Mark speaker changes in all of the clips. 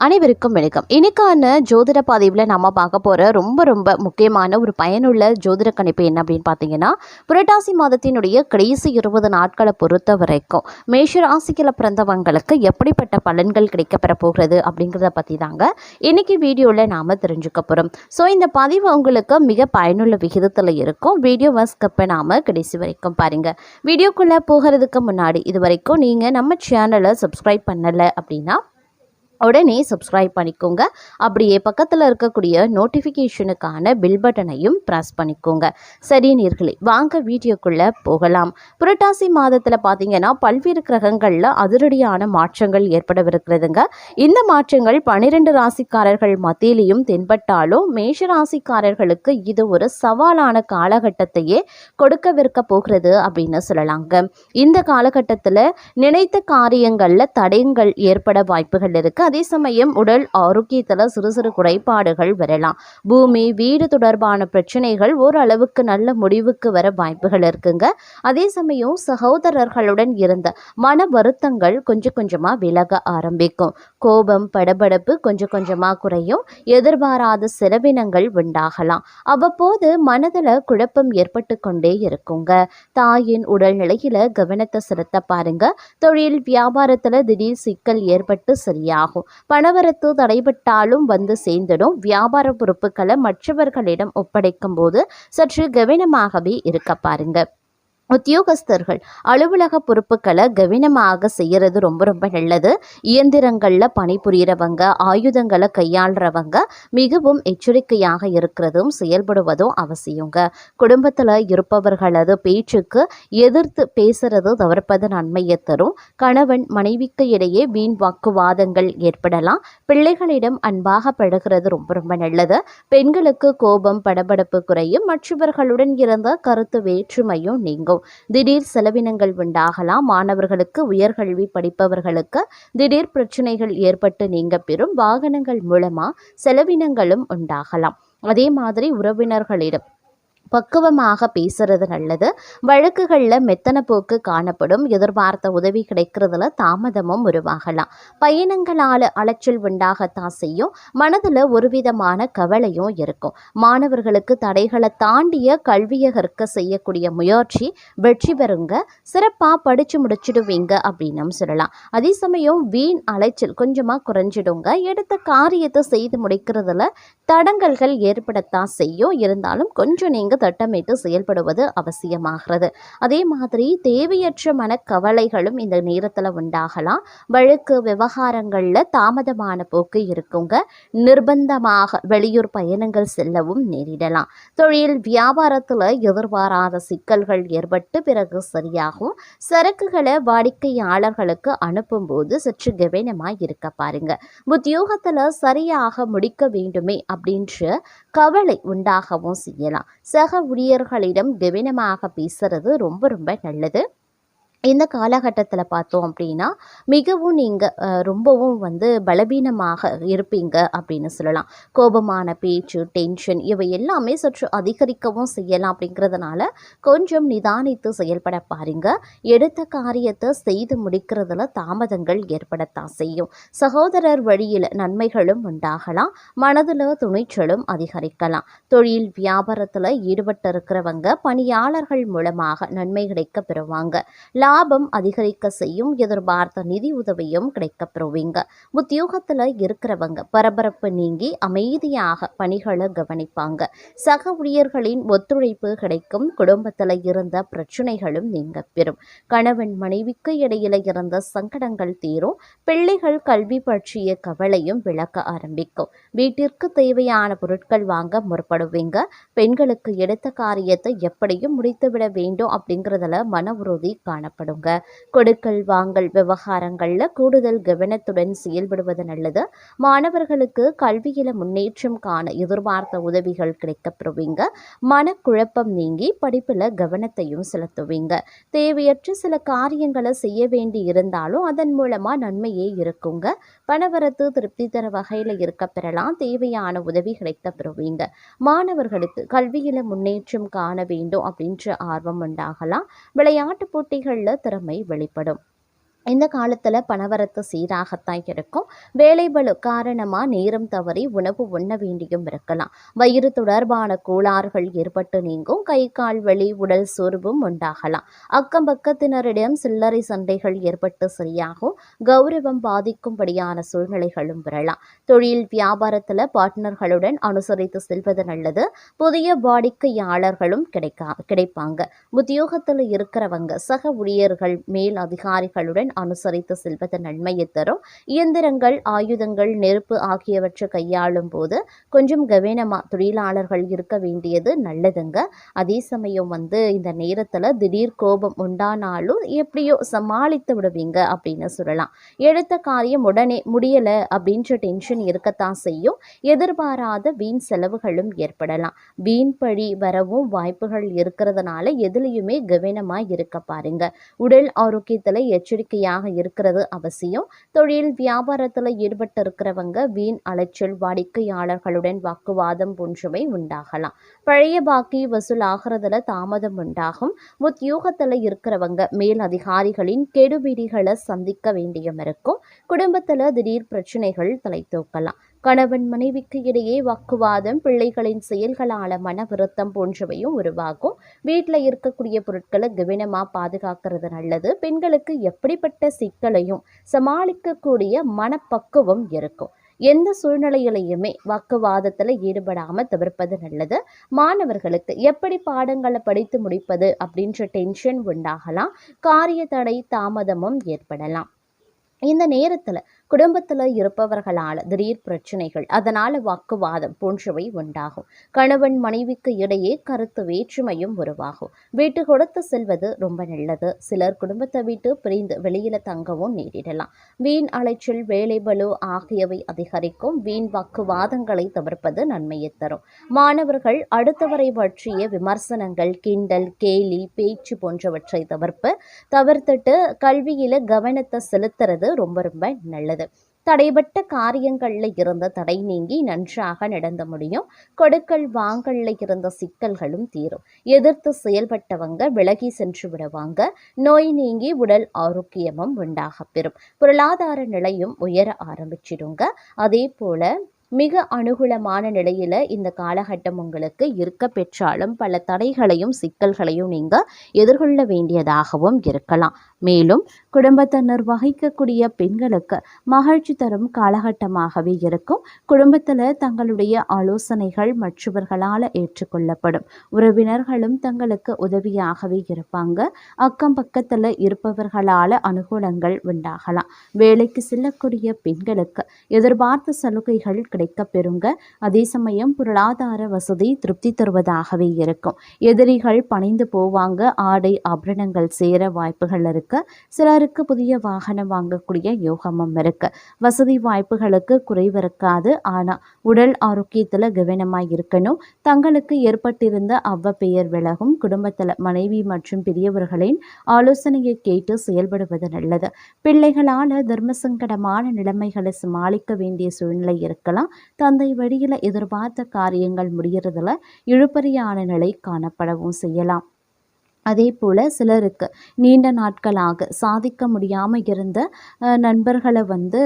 Speaker 1: அனைவருக்கும் வணக்கம். இன்னைக்கான ஜோதிட பதிவில் நம்ம பார்க்க போகிற ரொம்ப ரொம்ப முக்கியமான ஒரு பயனுள்ள ஜோதிட கணிப்பு என்ன அப்படின்னு பார்த்தீங்கன்னா புரட்டாசி மாதத்தினுடைய கடைசி இருபது நாட்களை பொறுத்த வரைக்கும் மேஷ ராசியில் பிறந்தவங்களுக்கு எப்படிப்பட்ட பலன்கள் கிடைக்கப்பெற போகிறது அப்படிங்கிறத பற்றி தாங்க இன்னைக்கு வீடியோவில் நாம் தெரிஞ்சுக்க போகிறோம் ஸோ இந்த பதிவு உங்களுக்கு மிக பயனுள்ள விகிதத்தில் இருக்கும். வீடியோவை ஸ்கிப் நாம் கடைசி வரைக்கும் பாருங்கள் வீடியோக்குள்ளே போகிறதுக்கு முன்னாடி இது வரைக்கும் நீங்கள் நம்ம சேனலை சப்ஸ்கிரைப் பண்ணலை அப்படின்னா உடனே சப்ஸ்கிரைப் பண்ணிக்கோங்க. அப்படியே பக்கத்தில் இருக்கக்கூடிய நோட்டிஃபிகேஷனுக்கான பில் பட்டனையும் ப்ரெஸ் பண்ணிக்கோங்க. சரி நீர்களே வாங்க வீடியோக்குள்ளே போகலாம். புரட்டாசி மாதத்தில் பார்த்தீங்கன்னா பல்வேறு கிரகங்களில் அதிரடியான மாற்றங்கள் ஏற்படவிருக்கிறதுங்க. இந்த மாற்றங்கள் பன்னிரெண்டு ராசிக்காரர்கள் மத்தியிலையும் தென்பட்டாலும் மேஷ ராசிக்காரர்களுக்கு இது ஒரு சவாலான காலகட்டத்தையே கொடுக்கவிருக்க போகிறது அப்படின்னு சொல்லலாங்க. இந்த காலகட்டத்தில் நினைத்த காரியங்களில் தடயங்கள் ஏற்பட வாய்ப்புகள் இருக்குது அதே சமயம் உடல் ஆரோக்கியத்தில் சிறு சிறு குறைபாடுகள் வரலாம். பூமி வீடு தொடர்பான பிரச்சனைகள் ஓரளவுக்கு நல்ல முடிவுக்கு வர வாய்ப்புகள் இருக்குங்க. அதே சமயம் சகோதரர்களுடன் இருந்த மன வருத்தங்கள் கொஞ்சம் கொஞ்சமாக விலக ஆரம்பிக்கும். கோபம் படபடப்பு கொஞ்சம் கொஞ்சமாக குறையும். எதிர்பாராத செலவினங்கள் உண்டாகலாம். அவ்வப்போது மனதில் குழப்பம் ஏற்பட்டு கொண்டே இருக்குங்க. தாயின் உடல்நிலையில் கவனத்தை செலுத்த பாருங்க. தொழில் வியாபாரத்தில் திடீர் சிக்கல் ஏற்பட்டு சரியாகும். பணவரத்து தடைபட்டாலும் வந்து சேர்ந்திடும். வியாபார பொறுப்புகளை மற்றவர்களிடம் ஒப்படைக்கும் போது சற்று கவனமாகவே இருக்க பாருங்க. உத்தியோகஸ்தர்கள் அலுவலக பொறுப்புகளை கவனமாக செய்கிறது ரொம்ப ரொம்ப நல்லது. இயந்திரங்களில் பணிபுரியறவங்க ஆயுதங்களை கையாளுறவங்க மிகவும் எச்சரிக்கையாக இருக்கிறதும் செயல்படுவதும் அவசியங்க. குடும்பத்தில் இருப்பவர்களது பேச்சுக்கு எதிர்த்து பேசுறது தவிர்ப்பது நன்மையை தரும். கணவன் மனைவிக்கு இடையே வீண் வாக்குவாதங்கள் ஏற்படலாம். பிள்ளைகளிடம் அன்பாக பழகிறது ரொம்ப ரொம்ப நல்லது. பெண்களுக்கு கோபம் படபடப்பு குறையும். மற்றவர்களுடன் இருந்த கருத்து வேற்றுமையும் நீங்கும். திடீர் செலவினங்கள் உண்டாகலாம். மாணவர்களுக்கு உயர்கல்வி படிப்பவர்களுக்கு திடீர் பிரச்சனைகள் ஏற்பட்டு நீங்க பெறும் வாகனங்கள் மூலமா செலவினங்களும் உண்டாகலாம். அதே மாதிரி உறவினர்களிடம் பக்குவமாக பேசுறது நல்லது. வழக்குகளில் மெத்தன போக்கு காணப்படும். எதிர்பார்த்த உதவி கிடைக்கிறதுல தாமதமும் உருவாகலாம். பயணங்களால் அலைச்சல் உண்டாகத்தான் செய்யும். மனதில் ஒரு விதமான கவலையும் இருக்கும். மாணவர்களுக்கு தடைகளை தாண்டிய கல்வியை கற்க செய்யக்கூடிய முயற்சி வெற்றி பெறுங்க. சிறப்பாக படித்து முடிச்சிடுவீங்க அப்படின்னும் சொல்லலாம். அதே சமயம் வீண் அலைச்சல் கொஞ்சமாக குறைஞ்சிடுங்க. எடுத்த காரியத்தை செய்து முடிக்கிறதுல தடங்கல்கள் ஏற்படத்தான் செய்யும். இருந்தாலும் கொஞ்சம் நீங்கள் திட்டமிட்டு செயல்படுவது அவசியமாகிறது. அதே மாதிரி தேவையற்ற மனக்கவலைகளும் இந்த நேரத்தில் உண்டாகலாம். வழக்கு விவகாரங்களில் தாமதமான போக்கு இருக்குங்க. நிர்பந்தமாக வெளியூர் பயணங்கள் செல்லவும் நேரிடலாம். தொழில் வியாபாரத்தில் எதிர்பாராத சிக்கல்கள் ஏற்பட்டு பிறகு சரியாகும். சரக்குகளை வாடிக்கையாளர்களுக்கு அனுப்பும்போது சற்று கவனமாக இருக்க பாருங்க. உத்தியோகத்தில் சரியாக முடிக்க வேண்டுமே அப்படின்ற கவலை உண்டாகவும் செய்யலாம். சக ஊழியர்களிடம் கவனமாக பேசுறது ரொம்ப ரொம்ப நல்லது. இந்த காலகட்டத்தில் பார்த்தோம் அப்படின்னா மிகவும் நீங்கள் ரொம்பவும் வந்து பலவீனமாக இருப்பீங்க அப்படின்னு சொல்லலாம். கோபமான பேச்சு டென்ஷன் இவை எல்லாமே சற்று அதிகரிக்கவும் செய்யலாம் அப்படிங்கிறதுனால கொஞ்சம் நிதானித்து செயல்பட பாருங்க. எடுத்த காரியத்தை செய்து முடிக்கிறதுல தாமதங்கள் ஏற்படத்தான் செய்யும். சகோதரர் வழியில் நன்மைகளும் உண்டாகலாம். மனதில் துணிச்சலும் அதிகரிக்கலாம். தொழில் வியாபாரத்தில் ஈடுபட்டு இருக்கிறவங்க பணியாளர்கள் மூலமாக நன்மை கிடைக்க பெறுவாங்க. லாபம் அதிகரிக்க செய்யும் எதிர்பார்த்த நிதி உதவியும் கிடைக்கப்பெறுவீங்க. உத்தியோகத்தில் இருக்கிறவங்க பரபரப்பு நீங்கி அமைதியாக பணிகளை கவனிப்பாங்க. சக ஊழியர்களின் ஒத்துழைப்பு கிடைக்கும். குடும்பத்தில் இருந்த பிரச்சனைகளும் நீங்க பெறும். கணவன் மனைவிக்கு இடையில இருந்த சங்கடங்கள் தீரும். பிள்ளைகள் கல்வி பற்றிய கவலையும் விளக்க ஆரம்பிக்கும். வீட்டிற்கு தேவையான பொருட்கள் வாங்க முற்படுவீங்க. பெண்களுக்கு எடுத்த காரியத்தை எப்படியும் முடித்துவிட வேண்டும் அப்படிங்கிறதுல மன உறுதி காணப்படும். ஏற்படுங்க கொடுக்கல் வாங்கல் விவகாரங்களில் கூடுதல் கவனத்துடன் செயல்படுவது நல்லது. மாணவர்களுக்கு கல்வியில முன்னேற்றம் காண எதிர்பார்த்த உதவிகள் கிடைக்கப்பெறுவீங்க. மனக்குழப்பம் நீங்கி படிப்பில் கவனத்தையும் செலுத்துவீங்க. தேவையற்ற சில காரியங்களை செய்ய வேண்டி இருந்தாலும் அதன் மூலமாக நன்மையே இருக்குங்க. பணவரத்து திருப்தி தர வகையில் இருக்க பெறலாம். தேவையான உதவி கிடைக்க பெறுவீங்க மாணவர்களுக்கு கல்வியில் முன்னேற்றம் காண வேண்டும் அப்படின்ற ஆர்வம் உண்டாகலாம். விளையாட்டு போட்டிகளில் திறமை வெளிப்படும். இந்த காலத்தில் பணவரத்து சீராகத்தான் இருக்கும். வேலைபளு காரணமாக நேரம் தவறி உணவு உண்ண வேண்டியும் இருக்கலாம். வயிறு தொடர்பான கோளாறுகள் ஏற்பட்டு நீங்கும். கை கால் வலி உடல் சோர்வும் உண்டாகலாம். அக்கம் பக்கத்தினரிடம் சில்லறை சண்டைகள் ஏற்பட்டு சரியாகும். கௌரவம் பாதிக்கும்படியான சூழ்நிலைகளும் வரலாம். தொழில் வியாபாரத்தில் பார்ட்னர்களுடன் அனுசரித்து செல்வது நல்லது. புதிய வாடிக்கையாளர்களும் கிடைக்கா கிடைப்பாங்க. உத்தியோகத்தில் இருக்கிறவங்க சக ஊழியர்கள் மேல் அதிகாரிகளுடன் அனுசரித்து செல்வது நன்மையை தரும். இயந்திரங்கள் ஆயுதங்கள் நெருப்பு ஆகியவற்றை கையாளும் போது கொஞ்சம் கவனமாக தொழிலாளர்கள் இருக்க வேண்டியது நல்லதுங்க. அதே சமயம் வந்து இந்த நேரத்தில் திடீர் கோபம் உண்டானாலும் எப்படியோ சமாளித்து விடுவீங்க அப்படின்னு சொல்லலாம். எடுத்த காரியம் உடனே முடியலை அப்படின்ற டென்ஷன் இருக்கத்தான் செய்யும். எதிர்பாராத வீண் செலவுகளும் ஏற்படலாம். வீண் பழி வரவும் வாய்ப்புகள் இருக்கிறதுனால எதுலேயுமே கவனமாக இருக்க பாருங்க. உடல் ஆரோக்கியத்தில் எச்சரிக்கையாக இருக்கிறது அவசியம். தொழில் வியாபாரத்தில் ஈடுபட்டு இருக்கிறவங்க வீண் அலைச்சல் வாடிக்கையாளர்களுடன் வாக்குவாதம் போன்றவை உண்டாகலாம். பழைய பாக்கி வசூல் ஆகிறதுல தாமதம் உண்டாகும். உத்தியோகத்தில் இருக்கிறவங்க மேல் அதிகாரிகளின் கெடுபிடிகளை சந்திக்க வேண்டியும் இருக்கும் குடும்பத்தில் திடீர் பிரச்சனைகள் தலை தூக்கலாம் கணவன் மனைவிக்கு இடையே வாக்குவாதம் பிள்ளைகளின் செயல்களால மன வருத்தம் போன்றவையும் உருவாகும். வீட்டில் இருக்கக்கூடிய பொருட்களை கவனமாக பாதுகாக்கிறது நல்லது. பெண்களுக்கு எப்படிப்பட்ட சிக்கலையும் சமாளிக்கக்கூடிய மனப்பக்குவம் இருக்கும். எந்த சூழ்நிலையிலையுமே வாக்குவாதத்தில் ஈடுபடாமல் தவிர்ப்பது நல்லது. மாணவர்களுக்கு எப்படி பாடங்களை படித்து முடிப்பது அப்படின்ற டென்ஷன் உண்டாகலாம். காரிய தடை தாமதமும் ஏற்படலாம். இந்த நேரத்தில் குடும்பத்தில் இருப்பவர்களால் திடீர் பிரச்சனைகள் அதனால் வாக்குவாதம் போன்றவை உண்டாகும். கணவன் மனைவிக்கு இடையே கருத்து வேற்றுமையும் உருவாகும். வீட்டு கொடுத்து செல்வது ரொம்ப நல்லது. சிலர் குடும்பத்தை விட்டு பிரிந்து வெளியில் தங்கவும் நேரிடலாம். வீண் அலைச்சல் வேலைபலு ஆகியவை அதிகரிக்கும். வீண் வாக்குவாதங்களை தவிர்ப்பது நன்மையை தரும். மாணவர்கள் அடுத்தவரை பற்றிய விமர்சனங்கள் கிண்டல் கேலி பேச்சு போன்றவற்றை தவிர்ப்பு தவிர்த்துட்டு கல்வியில் கவனத்தை செலுத்துறது ரொம்ப ரொம்ப நல்லது. தடைபட்ட காரியங்களில் இருந்த தடை நீங்கி நன்றாக நடந்த முடியும். கொடுக்கல் வாங்கல்ல இருந்த சிக்கல்களும் தீரும். எதிர்த்து செயல்பட்டவங்க விலகி சென்று விடுவாங்க. நோய் நீங்கி உடல் ஆரோக்கியமும் உண்டாக பெறும். பொருளாதார நிலையும் உயர ஆரம்பிச்சிடுங்க. அதே போல மிக அனுகூலமான நிலையில் இந்த காலகட்டம் உங்களுக்கு இருக்க பெற்றாலும் பல தடைகளையும் சிக்கல்களையும் நீங்கள் எதிர்கொள்ள வேண்டியதாகவும் இருக்கலாம். மேலும் குடும்பத்தினர் வகிக்கக்கூடிய பெண்களுக்கு மகிழ்ச்சி தரும் காலகட்டமாகவே இருக்கும். குடும்பத்தில் தங்களுடைய ஆலோசனைகள் மற்றவர்களால் ஏற்றுக்கொள்ளப்படும். உறவினர்களும் தங்களுக்கு உதவியாகவே இருப்பாங்க. அக்கம் பக்கத்தில் இருப்பவர்களால் அனுகூலங்கள் உண்டாகலாம். வேலைக்கு செல்லக்கூடிய பெண்களுக்கு எதிர்பார்த்த சலுகைகள் கிடைக்க பெறுங்க அதே சமயம் பொருளாதார வசதி திருப்தி தருவதாகவே இருக்கும். எதிரிகள் பணிந்து போவாங்க. ஆடை ஆபரணங்கள் சேர வாய்ப்புகள் இருக்கு. சிலருக்கு புதிய வாகனம் வாங்கக்கூடிய யோகமும் இருக்கு. வசதி வாய்ப்புகளுக்கு குறைவிருக்காது ஆனா ஆனால் உடல் ஆரோக்கியத்தில் கவனமாக இருக்கணும். தங்களுக்கு ஏற்பட்டிருந்த அவ்வ பெயர் விலகும். குடும்பத்தில் மனைவி மற்றும் பெரியவர்களின் ஆலோசனையை கேட்டு செயல்படுவது நல்லது. பிள்ளைகளால் தர்ம சங்கடமான நிலைமைகளை சமாளிக்க வேண்டிய சூழ்நிலை இருக்கலாம். தந்தை வழியில் எதிர்பார்த்த காரியங்கள் முடிகிறதுல இழுபறியான நிலை காணப்படவும் செய்யலாம். அதே போல் சிலருக்கு நீண்ட நாட்களாக சாதிக்க முடியாமல் இருந்த நண்பர்களை வந்து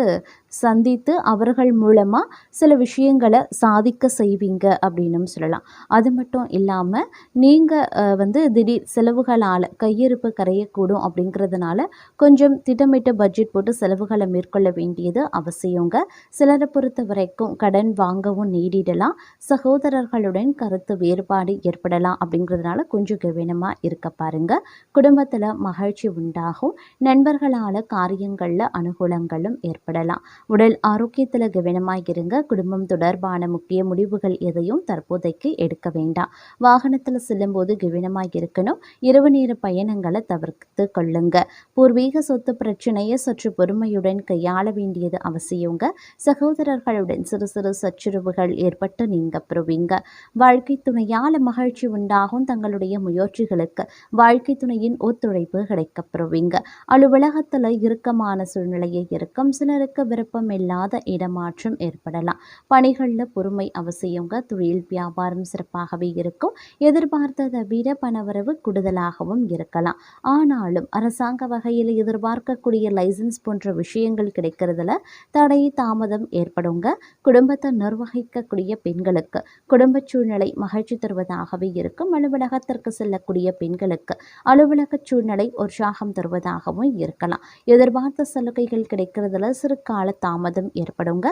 Speaker 1: சந்தித்து அவர்கள் மூலமாக சில விஷயங்களை சாதிக்க செய்வீங்க அப்படின்னும் சொல்லலாம். அது மட்டும் இல்லாமல் நீங்கள் வந்து திடீர் செலவுகளால் கையிருப்பு கரையக்கூடும் அப்படிங்கிறதுனால கொஞ்சம் திட்டமிட்ட பட்ஜெட் போட்டு செலவுகளை மேற்கொள்ள வேண்டியது அவசியங்க. சிலரை பொறுத்த வரைக்கும் கடன் வாங்கவும் நேரிடலாம் சகோதரர்களுடன் கருத்து வேறுபாடு ஏற்படலாம் அப்படிங்கிறதுனால கொஞ்சம் கவனமாக இருக்க பாருங்கள் குடும்பத்தில் மகிழ்ச்சி உண்டாகும். நண்பர்களால் காரியங்களில் அனுகூலங்களும் ஏற்படலாம். உடல் ஆரோக்கியத்தில் கவனமாக இருங்க. குடும்பம் தொடர்பான முக்கிய முடிவுகள் எதையும் தற்போதைக்கு எடுக்க வேண்டாம். வாகனத்தில் செல்லும்போது கவனமாக இருக்கணும். இரவு நேர பயணங்களை தவிர்த்து கொள்ளுங்க. பூர்வீக சொத்து பிரச்சனையை சற்று பொறுமையுடன் கையாள வேண்டியது அவசியங்க. சகோதரர்களுடன் சிறு சிறு சச்சுரவுகள் ஏற்பட்டு நீங்க பெறுவீங்க வாழ்க்கை துணையால் மகிழ்ச்சி உண்டாகும் தங்களுடைய முயற்சிகளுக்கு வாழ்க்கை துணையின் ஒத்துழைப்பு கிடைக்கப்பெறுவீங்க அலுவலகத்தில் இறுக்கமான சூழ்நிலையை இருக்கும். சிலருக்கு விருப்பம் விருப்பமில்லாத இடமாற்றம் ஏற்படலாம். பணிகளில் பொறுமை அவசியங்க. தொழில் வியாபாரம் சிறப்பாகவே இருக்கும். எதிர்பார்த்ததை விட பணவரவு கூடுதலாகவும் இருக்கலாம். ஆனாலும் அரசாங்க வகையில் எதிர்பார்க்கக்கூடிய லைசன்ஸ் போன்ற விஷயங்கள் கிடைக்கிறதுல தடை தாமதம் ஏற்படுங்க. குடும்பத்தை நிர்வகிக்கக்கூடிய பெண்களுக்கு குடும்ப சூழ்நிலை மகிழ்ச்சி தருவதாகவே இருக்கும். அலுவலகத்திற்கு செல்லக்கூடிய பெண்களுக்கு அலுவலக சூழ்நிலை உற்சாகம் தருவதாகவும் இருக்கலாம். எதிர்பார்த்த சலுகைகள் கிடைக்கிறதுல சிறு கால தாமதம் ஏற்படுங்க.